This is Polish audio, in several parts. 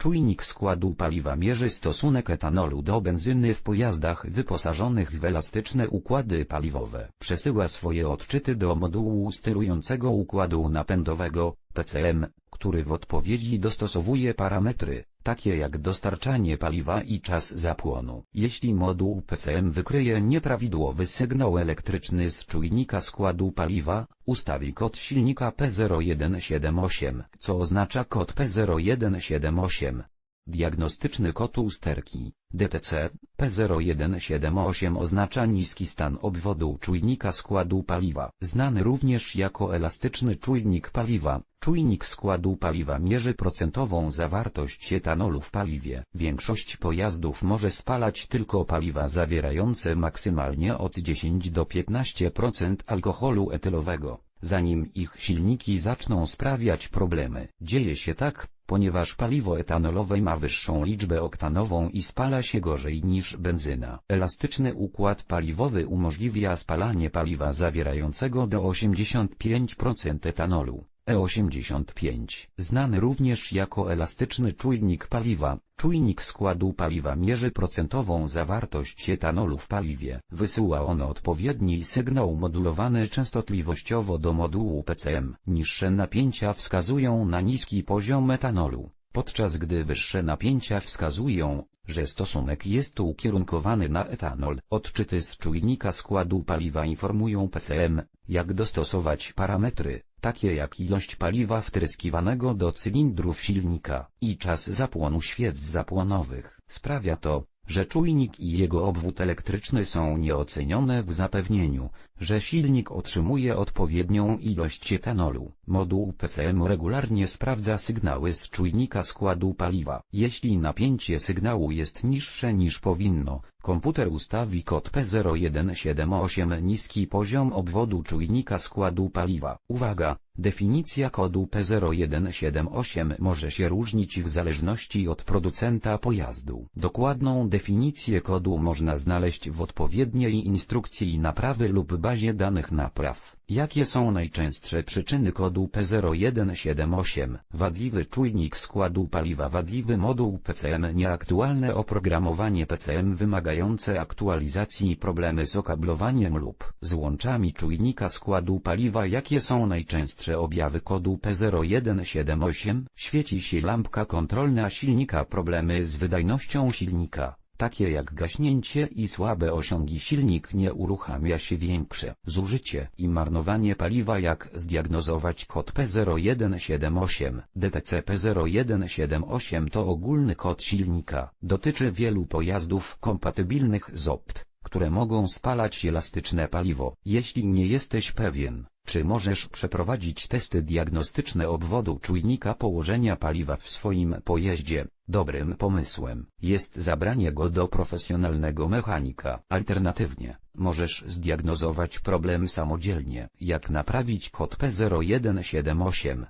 Czujnik składu paliwa mierzy stosunek etanolu do benzyny w pojazdach wyposażonych w elastyczne układy paliwowe. Przesyła swoje odczyty do modułu sterującego układu napędowego, PCM, który w odpowiedzi dostosowuje parametry, takie jak dostarczanie paliwa i czas zapłonu. Jeśli moduł PCM wykryje nieprawidłowy sygnał elektryczny z czujnika składu paliwa, ustawi kod silnika P0178, co oznacza kod P0178. Diagnostyczny kod usterki, DTC, P0178 oznacza niski stan obwodu czujnika składu paliwa, znany również jako elastyczny czujnik paliwa. Czujnik składu paliwa mierzy procentową zawartość etanolu w paliwie. Większość pojazdów może spalać tylko paliwa zawierające maksymalnie od 10 do 15% alkoholu etylowego, zanim ich silniki zaczną sprawiać problemy. Dzieje się tak, ponieważ paliwo etanolowe ma wyższą liczbę oktanową i spala się gorzej niż benzyna. Elastyczny układ paliwowy umożliwia spalanie paliwa zawierającego do 85% etanolu. E85, znany również jako elastyczny czujnik paliwa, czujnik składu paliwa mierzy procentową zawartość etanolu w paliwie. Wysyła on odpowiedni sygnał modulowany częstotliwościowo do modułu PCM. Niższe napięcia wskazują na niski poziom etanolu, podczas gdy wyższe napięcia wskazują, że stosunek jest ukierunkowany na etanol. Odczyty z czujnika składu paliwa informują PCM, jak dostosować parametry, takie jak ilość paliwa wtryskiwanego do cylindrów silnika i czas zapłonu świec zapłonowych. Sprawia to, że czujnik i jego obwód elektryczny są nieocenione w zapewnieniu, że silnik otrzymuje odpowiednią ilość etanolu. Moduł PCM regularnie sprawdza sygnały z czujnika składu paliwa. Jeśli napięcie sygnału jest niższe niż powinno, komputer ustawi kod P0178 niski poziom obwodu czujnika składu paliwa. Uwaga! Definicja kodu P0178 może się różnić w zależności od producenta pojazdu. Dokładną definicję kodu można znaleźć w odpowiedniej instrukcji naprawy lub bazie danych napraw. Jakie są najczęstsze przyczyny kodu P0178? Wadliwy czujnik składu paliwa Wadliwy moduł PCM Nieaktualne oprogramowanie PCM wymagające aktualizacji Problemy z okablowaniem lub złączami czujnika składu paliwa Jakie są najczęstsze objawy kodu P0178? Świeci się lampka kontrolna silnika Problemy z wydajnością silnika takie jak gaśnięcie i słabe osiągi silnik nie uruchamia się większe zużycie i marnowanie paliwa jak zdiagnozować kod P0178 DTC P0178 to ogólny kod silnika dotyczy wielu pojazdów kompatybilnych z OPT które mogą spalać elastyczne paliwo. Jeśli nie jesteś pewien, czy możesz przeprowadzić testy diagnostyczne obwodu czujnika położenia paliwa w swoim pojeździe, dobrym pomysłem jest zabranie go do profesjonalnego mechanika. Alternatywnie, możesz zdiagnozować problem samodzielnie, jak naprawić kod P0178.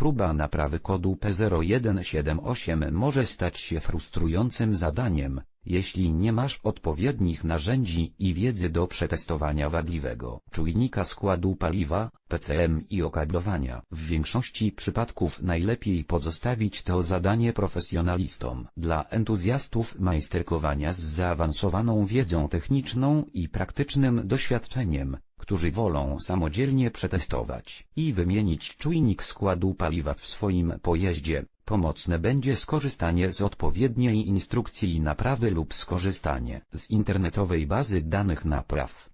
Próba naprawy kodu P0178 może stać się frustrującym zadaniem, jeśli nie masz odpowiednich narzędzi i wiedzy do przetestowania wadliwego czujnika składu paliwa, PCM i okablowania. W większości przypadków najlepiej pozostawić to zadanie profesjonalistom. Dla entuzjastów majsterkowania z zaawansowaną wiedzą techniczną i praktycznym doświadczeniem, którzy wolą samodzielnie przetestować i wymienić czujnik składu paliwa w swoim pojeździe, Pomocne będzie skorzystanie z odpowiedniej instrukcji naprawy lub skorzystanie z internetowej bazy danych napraw.